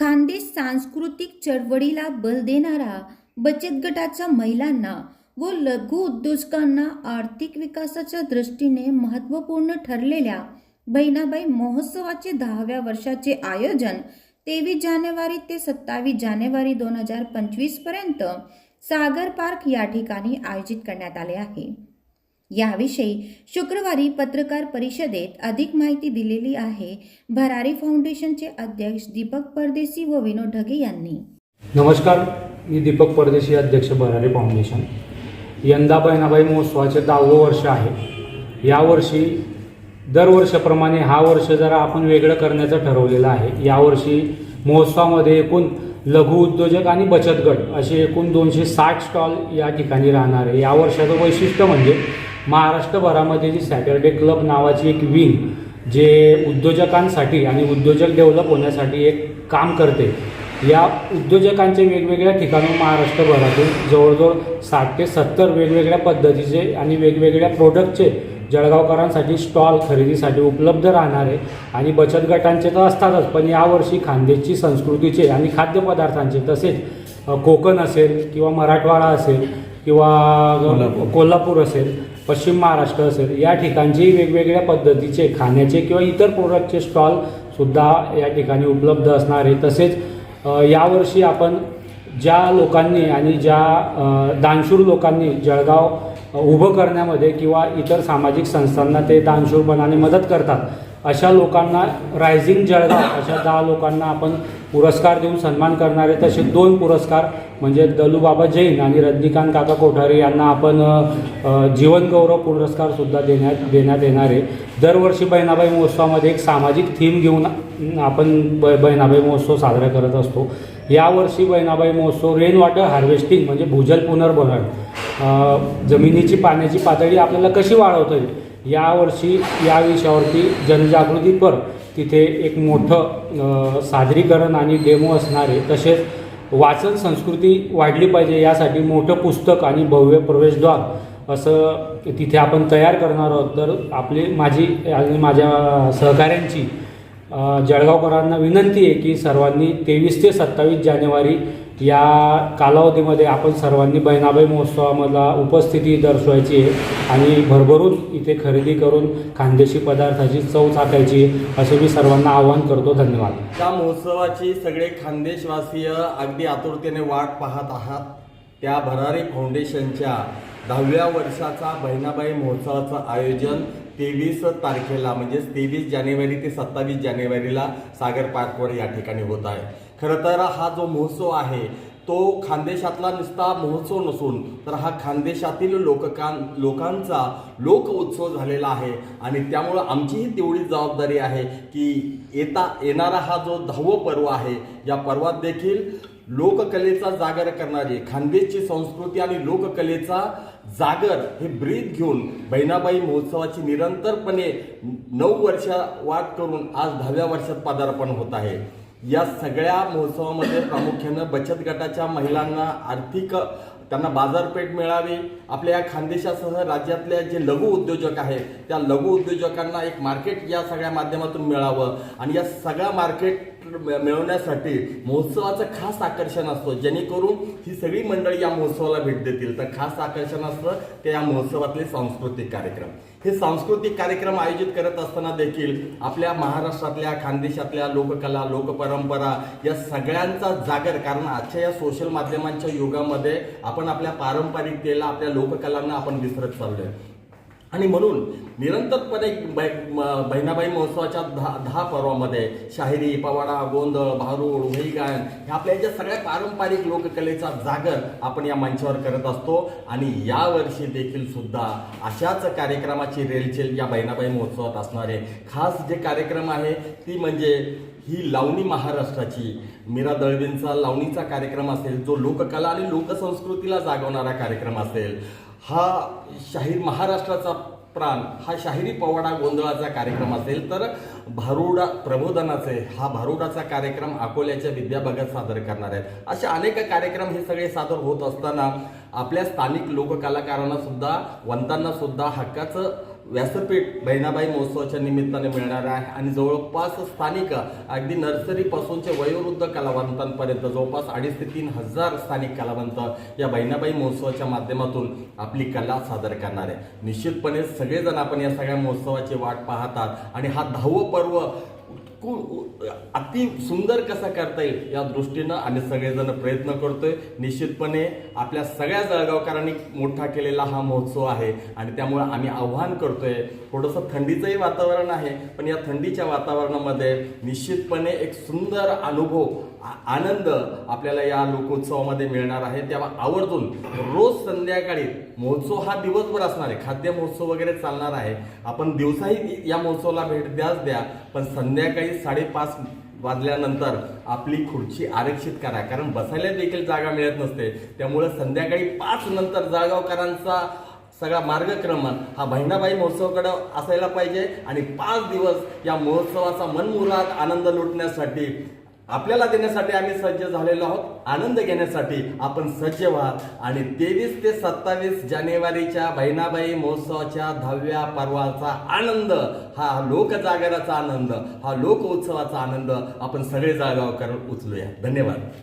खानदेश सांस्कृतिक चळवळीला बल देणारा बचत गटाच्या महिलांना व लघु उद्योजकांना आर्थिक विकासाच्या दृष्टीने महत्त्वपूर्ण ठरलेल्या बहिणाबाई महोत्सवाचे दहाव्या वर्षाचे आयोजन तेवीस जानेवारी ते सत्तावीस जानेवारी दोन हजार पंचवीसपर्यंत सागर पार्क या ठिकाणी आयोजित करण्यात आले आहे. याविषयी शुक्रवारी पत्रकार परिषदेत अधिक माहिती दिलेली आहे. भरारी फाउंडेशनचे अध्यक्ष दीपक परदेशी व विनोद ढगे यांनी. नमस्कार मी दीपक परदेशी अध्यक्ष भरारी फाउंडेशन. यंदा बहिणाबाई महोत्सवाचे दहावं वर्ष आहे. यावर्षी दरवर्षाप्रमाणे हा वर्ष जरा आपण वेगळं करण्याचं ठरवलेलं आहे. यावर्षी महोत्सवामध्ये एकूण लघु उद्योजक आणि बचत गट असे एकूण दोनशे साठ स्टॉल या ठिकाणी राहणार आहे. या वर्षाचं वैशिष्ट्य म्हणजे महाराष्ट्रभरामध्ये जी सॅटर्डे क्लब नावाची एक विंग जे उद्योजकांसाठी आणि उद्योजक डेव्हलप होण्यासाठी एक काम करते. या उद्योजकांचे वेगवेगळ्या ठिकाणी महाराष्ट्रभरातून जवळजवळ साठ ते सत्तर वेगवेगळ्या पद्धतीचे आणि वेगवेगळ्या प्रोडक्टचे जळगावकरांसाठी स्टॉल खरेदीसाठी उपलब्ध राहणार आहे. आणि बचत गटांचे तर असतातच पण यावर्षी खानदेशची संस्कृतीचे आणि खाद्यपदार्थांचे तसेच कोकण असेल किंवा मराठवाडा असेल किंवा कोल्हापूर. असेल पश्चिम महाराष्ट्र असेल या ठिकाणचे वेगवेगळ्या पद्धतीचे खाण्याचे किंवा इतर प्रोडक्टचे स्टॉलसुद्धा या ठिकाणी उपलब्ध असणार आहे. तसेच यावर्षी आपण ज्या लोकांनी आणि ज्या दानशूर लोकांनी जळगाव उभं करण्यामध्ये किंवा इतर सामाजिक संस्थांना ते दानशूरपणाने मदत करतात अशा लोकांना रायझिंग जळगाव अशा दहा लोकांना आपण पुरस्कार देऊन सन्मान करणारे तसे दोन पुरस्कार म्हणजे दलूबाबा जैन आणि रजनीकांत काका कोठारे यांना आपण जीवनगौरव पुरस्कारसुद्धा देण्यात देण्यात येणार आहे. दरवर्षी बहिणाबाई महोत्सवामध्ये एक सामाजिक थीम घेऊन आपण ब बहिणाबाई महोत्सव साजरा करत असतो. यावर्षी बहिणाबाई महोत्सव रेन वॉटर हार्वेस्टिंग म्हणजे भूजल पुनर्भरण. जमिनीची पाण्याची पातळी आपल्याला कशी वाढवता येईल? यावर्षी या विषयावरती जनजागृतीपर तिथे एक मोठं सादरीकरण आणि डेमो असणारे तसेच वाचन संस्कृती वाढली पाहिजे यासाठी मोठं पुस्तक आणि भव्य प्रवेशद्वार असं तिथे आपण तयार करणार आहोत. तर आपली माझी आणि माझ्या सहकाऱ्यांची जळगावकरांना विनंती आहे की सर्वांनी तेवीस ते सत्तावीस जानेवारी या कालावधीमध्ये आपण सर्वांनी बहिणाबाई महोत्सवामधला उपस्थिती दर्शवायची आहे आणि भरभरून इथे खरेदी करून खानदेशी पदार्थाची चव चाकायची असे मी सर्वांना आवाहन करतो. धन्यवाद. त्या महोत्सवाची सगळे खानदेशवासीय अगदी आतुरतेने वाट पाहत आहात. त्या भरारी फाउंडेशनच्या दहाव्या वर्षाचा बहिणाबाई महोत्सवाचं आयोजन तेवीस तारखेला म्हणजेच तेवीस जानेवारी ते सत्तावीस जानेवारीला सागर पार्कवर या ठिकाणी होत आहे. खरं तर हा जो महोत्सव आहे तो खानदेशातला नुसता महोत्सव नसून तर हा खानदेशातील लोककां लोकांचा लोक उत्सव झालेला आहे. आणि त्यामुळं आमचीही तेवढी जबाबदारी आहे की येता येणारा हा जो दहावं पर्व आहे या पर्वात देखील लोककलेचा जागर करणारी खानदेशची संस्कृती आणि लोककलेचा जागर हे ब्रीद घेऊन बहिणाबाई महोत्सवाची निरंतरपणे नऊ वर्ष वाट करून आज दहाव्या वर्षात पदार्पण होत आहे. या सगळ्या महोत्सवामध्ये प्रामुख्यानं बचत गटाच्या महिलांना आर्थिक त्यांना बाजारपेठ मिळावी. आपल्या या खानदेशासह राज्यातल्या जे लघु उद्योजक आहेत त्या लघु उद्योजकांना एक मार्केट या सगळ्या माध्यमातून मिळावं. आणि या सगळ्या मार्केट मिळवण्यासाठी महोत्सवाचं खास आकर्षण असतं. जेणेकरून ही सगळी मंडळी या महोत्सवाला भेट देतील. तर खास आकर्षण असतं ते या महोत्सवातले सांस्कृतिक कार्यक्रम. हे सांस्कृतिक कार्यक्रम आयोजित करत असताना देखील आपल्या महाराष्ट्रातल्या खानदेशातल्या लोककला लोकपरंपरा या सगळ्यांचा जागर कारण आजच्या या सोशल माध्यमांच्या युगामध्ये आपण आपल्या पारंपरिकतेला आपल्या लोककलांना आपण विसरत चाललोय. आणि म्हणून निरंतरपणे बहिणाबाई महोत्सवाच्या दहा दहा पर्वामध्ये शाहिरी पवाडा गोंधळ भारूड वही ह्या आपल्या ज्या सगळ्या पारंपरिक लोककलेचा जागर आपण या मंचावर करत असतो. आणि यावर्षी देखील सुद्धा अशाच कार्यक्रमाची रेलचेल या बहिणाबाई महोत्सवात असणार आहे खास जे कार्यक्रम आहे ती म्हणजे ही लावणी महाराष्ट्राची. मीरा दळवींचा लावणीचा कार्यक्रम असेल जो लोककला आणि लोकसंस्कृतीला जागवणारा कार्यक्रम असेल हा शाहीर महाराष्ट्राचा प्राण हा शाहिरी पवाडा गोंधळाचा कार्यक्रम असेल तर भारुडा प्रबोधनाचे हा भारुडाचा कार्यक्रम अकोल्याच्या विद्याभागात सादर करणार आहेत. असे अनेक कार्यक्रम हे सगळे सादर होत असताना आपल्या स्थानिक लोककलाकारांना सुद्धा वंतांना सुद्धा हक्काचं व्यासपीठ बहिणाबाई महोत्सवाच्या निमित्ताने मिळणार आहे आणि जवळपास स्थानिक अगदी नर्सरीपासूनचे वयोवृद्ध कलावंतांपर्यंत जवळपास अडीच ते तीन हजार स्थानिक कलावंत या बहिणाबाई महोत्सवाच्या माध्यमातून आपली कला सादर करणार आहे. निश्चितपणे सगळेजण आपण या सगळ्या महोत्सवाची वाट पाहतात आणि हा दहावं पर्व अति सुंदर कसा करता येईल या दृष्टीनं आम्ही सगळेजण प्रयत्न करतोय. निश्चितपणे आपल्या सगळ्या जळगावकरांनी मोठा केलेला हा महोत्सव आहे आणि त्यामुळे आम्ही आव्हान करतोय. थोडंसं थंडीचंही वातावरण आहे पण या थंडीच्या वातावरणामध्ये निश्चितपणे एक सुंदर अनुभव आ- आनंद आपल्याला या लोकोत्सवामध्ये मिळणार आहे. तेव्हा आवर्जून रोज संध्याकाळी महोत्सव हा दिवसभर असणार आहे. खाद्य महोत्सव वगैरे चालणार आहे. आपण दिवसाही या महोत्सवाला भेट द्याच द्या पण संध्याकाळी साडेपाच वाजल्यानंतर आपली खुर्ची आरक्षित करा. कारण बसायला देखील जागा मिळत नसते. त्यामुळं संध्याकाळी पाच नंतर जळगावकरांचा सगळा मार्गक्रमण हा बहिणाबाई महोत्सवाकडं असायला पाहिजे. आणि पाच दिवस या महोत्सवाचा मनमुराद आनंद लुटण्यासाठी आपल्याला देण्यासाठी आम्ही सज्ज झालेलो आहोत. आनंद घेण्यासाठी आपण सज्ज व्हा. आणि तेवीस ते सत्तावीस जानेवारीच्या बहिणाबाई महोत्सवाच्या दहाव्या पर्वाचा आनंद हा लोकजागराचा आनंद हा लोक उत्सवाचा आनंद आपण सगळे जागावकर उचलूया. धन्यवाद.